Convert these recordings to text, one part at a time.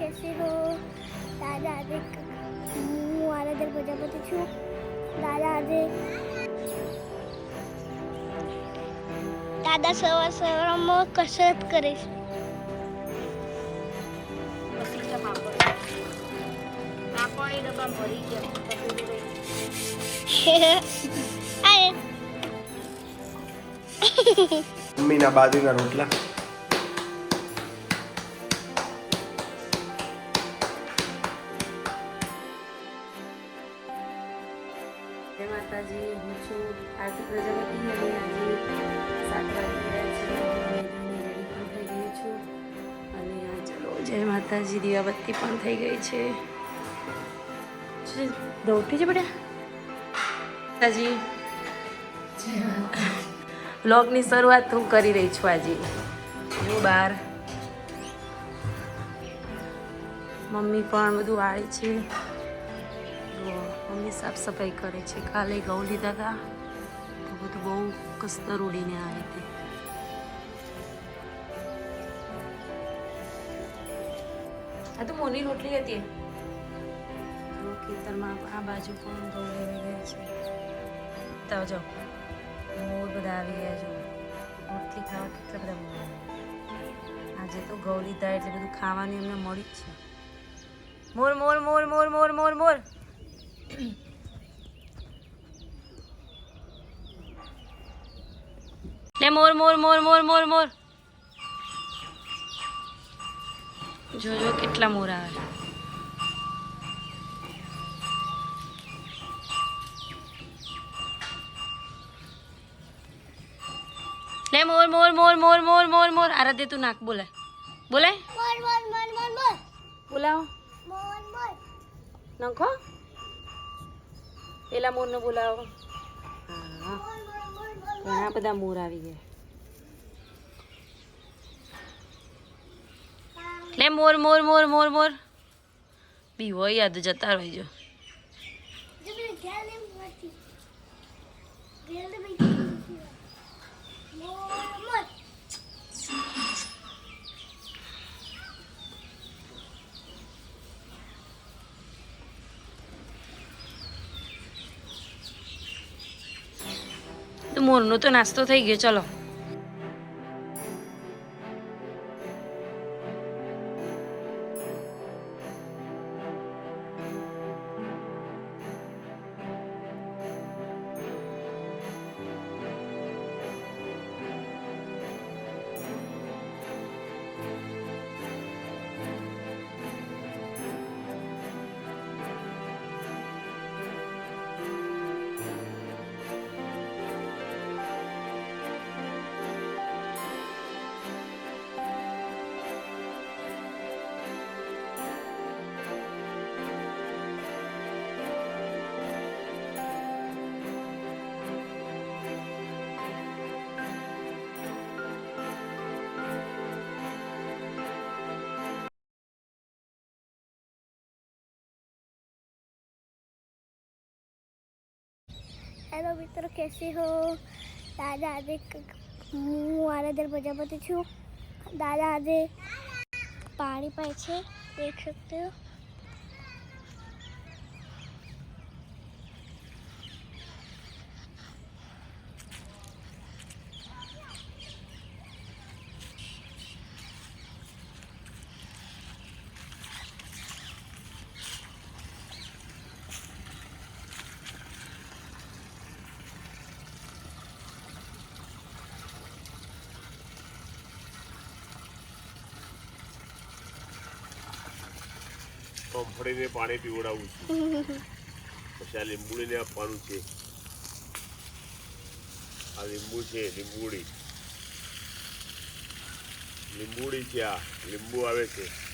कैसे हो દાદા આજે હું આરાધર પ્રજાપતિ છું દાદા આજે દાદા સવાર સવારમાં કસરત કરે છે અરે મમ્મીના બાજુના રોટલા માતાજી દીવાબત્તી પણ થઈ ગઈ છે. દોટી છે બેટા માતાજી. બ્લોગની શરૂઆત હું કરી રહી છું આજે. હું બહાર મમ્મી પણ બધું આવે છે. મમ્મી સાફ સફાઈ કરે છે. કાલે ઘઉં લીધા હતા. તો બધું બહુ કસ્તર ઉડીને આવી હતી આ તો મોની રોટલી હતી. ખેતરમાં આ બાજુ પણ ઘઉં આવી ગયા છે. તો જો મોર બધા આવી ગયા છે. રોટલી ખાવા કેટલા બધા મોર આજે તો ઘઉં લીધા એટલે બધું ખાવાનું એમને મળી જ છે. મોર મોર મોર મોર મોર મોર મોર. લે મોર મોર મોર મોર મોર મોર. જોજો કેટલા મોર આવે છે. લે મોર મોર મોર મોર મોર મોર મોર આરાધ્ય તું નાક બોલે બોલે બોલ બોલ બોલ બોલ બોલ બોલાવો બોલ બોલ નખો પેલા મોરને બોલાવો હા ઘણા બધા મોર આવી ગયા લે મોર મોર મોર મોર મોર. બી હોય યાદ જતા રહીજો. મોરનો તો નાસ્તો થઈ ગયો ચલો. હેલો મિત્રો, કેસે હો? દાદા આજે હું આરાધર પ્રજાપતિ છું. દાદા આજે પાણી પાય છે, દેખ શકતે કમ્ફળીને પાણી પીવડાવું છું. પછી આ લીંબુડીને આપવાનું છે. આ લીંબુ છે, લીંબુડી. લીંબુડી છે આ. લીંબુ આવે છે.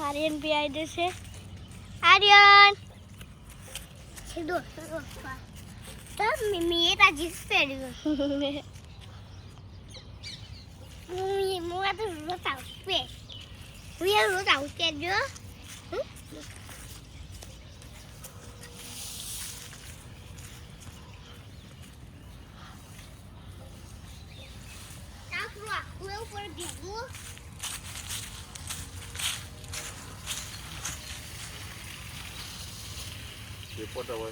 આર્યન બી આવી જશે. આર્યન! સીધો તો મમ્મી એ તા જીન્સ પહેર્યું મમ્મી આ તો રોજ આવું પે હું રોજ આવું જો ઉપર ભેગું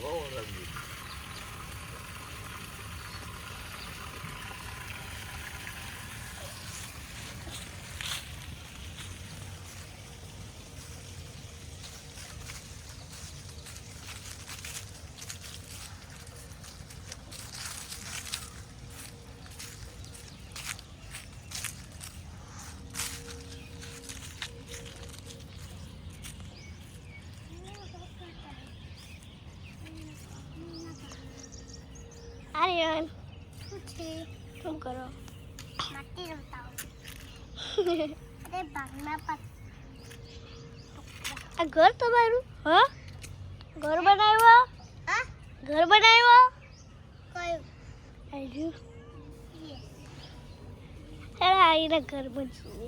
બહુ રંગી આર્યન શું શું કરો? માટી રમતા અરે ભાગના પાત આ ઘર તમારું? હા? ઘર બનાવ્યો? હા? ઘર બનાવ્યો? કયું? આજુ ચાલ આઈને ઘર બનશું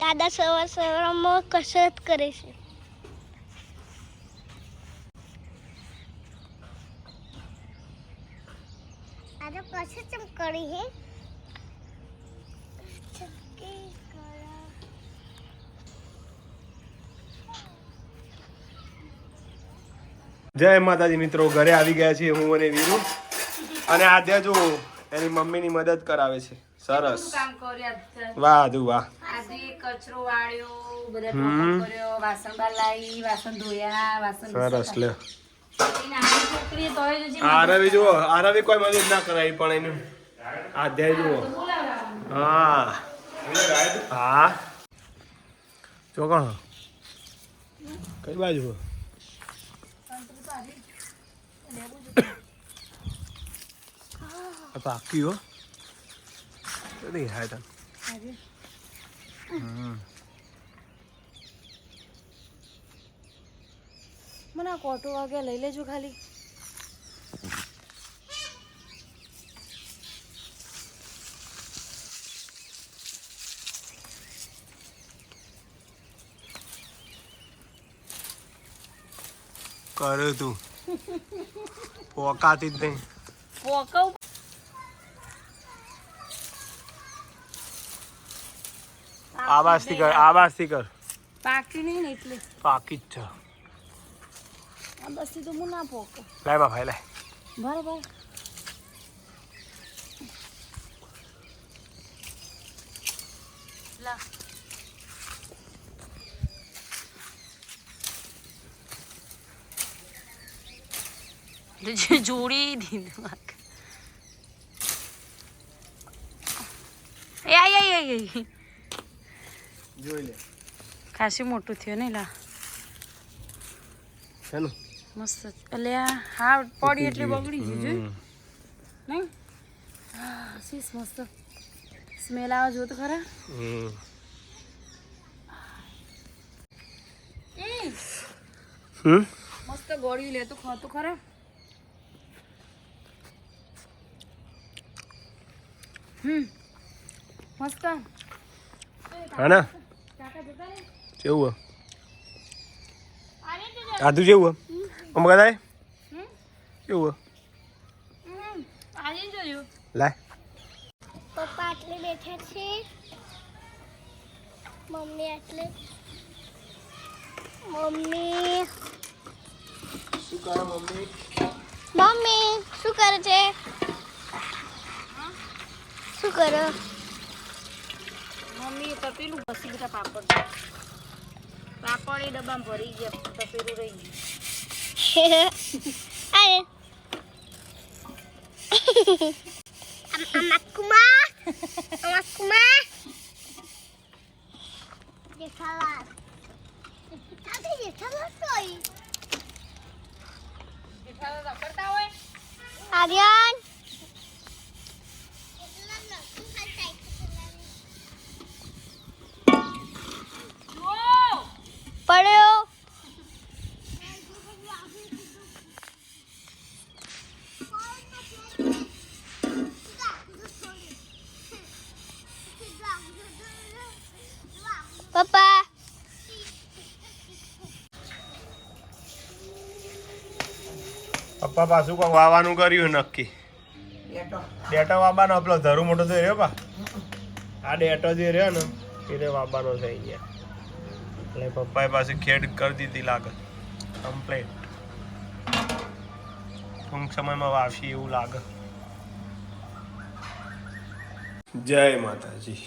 દાદા સવાર સવારમાં કસરત કરે છે. આજે કસરત કરી હે ચક્કી કરા જય માતાજી મિત્રો ઘરે આવી ગયા છીએ હું અને વીરુ. અને આદ્યા જો એની મમ્મીની મદદ કરાવે છે. સરસ. વાહ દુ વાહ. કચરો વાળ્યો બધા વાસણ લાવી વાસણ ધોયા વાસણ સરસ લે. આરવી જુઓ આરવી કોઈ મદદ ના કરાવી પણ એનું આધ્યાય જુઓ. હા. હા. જો કોણ? કઈ બાજુ? આ પાકી હો તો દેખાય તને મને આ કોટો વાગે લઈ લેજો ખાલી કરે તું પોકાતી જ નહીં પોકવ આવાજથી કર આવાજથી કર. પાકી નહીં ને એટલે. પાકી જ છે. આ બસ તો હું ના પોક લાય બા ભાઈ લાય. બરાબર લા. જોડી દીધું એ આય આઈ આય. જોઈ લે. ખાસી મોટું થયું નહીં લા. શેનું મસ્ત. એટલે હા પડી એટલે બગડી છે નહીં? શીશ મસ્ત. સ્મેલ આવે જો તો ખરા મસ્ત ગોળ્યું લે તો ખાતું ખરા? હમ. મસ્ત. હા ને કેવું જેવું આમ કદાય કેવું લાય. પપ્પા આટલે બેઠા છે. મમ્મી આટલે. મમ્મી. શું કરો મમ્મી? મમ્મી મમ્મી શું કરે છે? શું કરો? મમ્મી તપેલું ઘસી બધા પાપડ પાપડ એ ડબ્બામાં ભરી ગયા તપેલું રહી ગયું અરે અમકુમા અમકુમા જેઠાલાલ આજે જેઠાલાલ સોઈ આર્યન પડ્યો? પપ્પા? પપ્પા પાછું કોઈ વાવાનું કર્યું નક્કી. ડેટો. વાવવાનો પેલો ધરું મોટો થઈ રહ્યો પા? આ ડેટો જે રહ્યો ને એ વાવવાનો થઈ ગયા. એટલે પપ્પાએ પાસે ખેડ કરી દીધી લાગે કમ્પ્લેટ ટૂંક સમયમાં વાવશી એવું લાગે. જય માતાજી.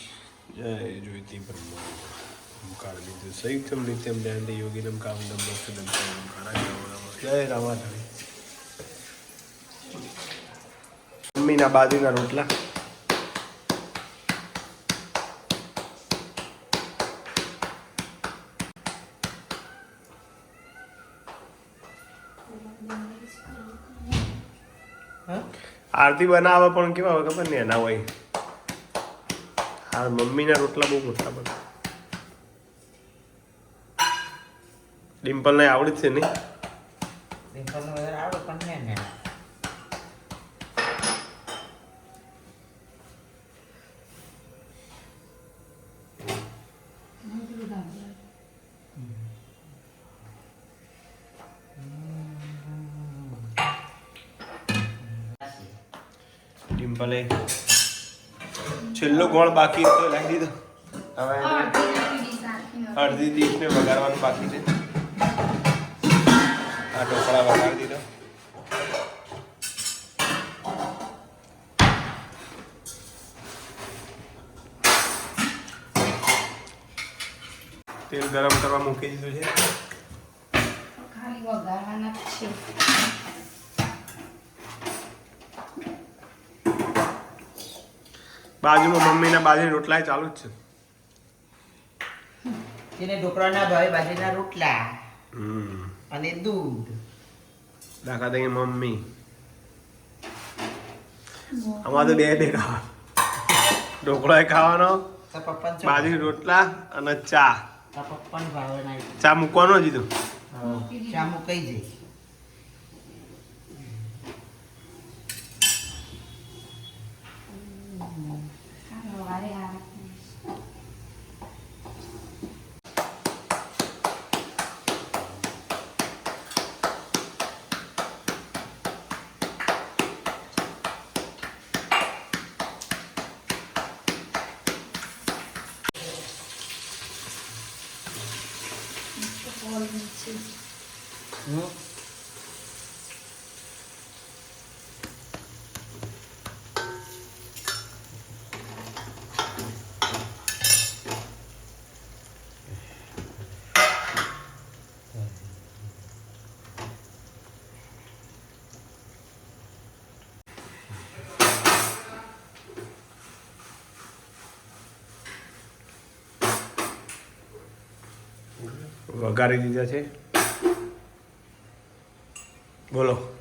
જય જોઈતી બ્રહ્મકાર લીધું સંયુક્તમ નિત્યમ જયંતિ યોગીનમ કામદમ મોક્ષદમ જય રામાધણી. મમ્મીના બાજુના રોટલા. આરતી બનાવે પણ કેવા હોય ખબર ને એના હોય. હા, મમ્મીના રોટલા બહુ મોટા બને. ડિમ્પલ ને આવડે છે નહીં? ડિમ્પલને આવડે પણ ને. ને ડિમ્પલે છેલ્લો ગોળ બાકી હતો એ લાગી દીધો. હવે અડધી ડીશને વઘારવાનું બાકી છે. આ ઢોકળા વગાડી દીધો. તેલ ગરમ કરવા મૂકી દીધું છે. ખાલી વઘારવાના છે. બાજુમાં મમ્મીના બાજરી રોટલા ચાલુ જ છે. તેને ઢોકળાના ભાવે બાજરીના રોટલા અને દૂધ. દાખલા તરીકે મમ્મી. અમારે તો બે બે ખાવા. ઢોકળો ખાવાનો બાજરી રોટલા અને ચા. ચા મૂકવાનો જીધું ચા મૂકાઈ જાય વારે આવે હમ. વઘારી દીધા છે. બોલો.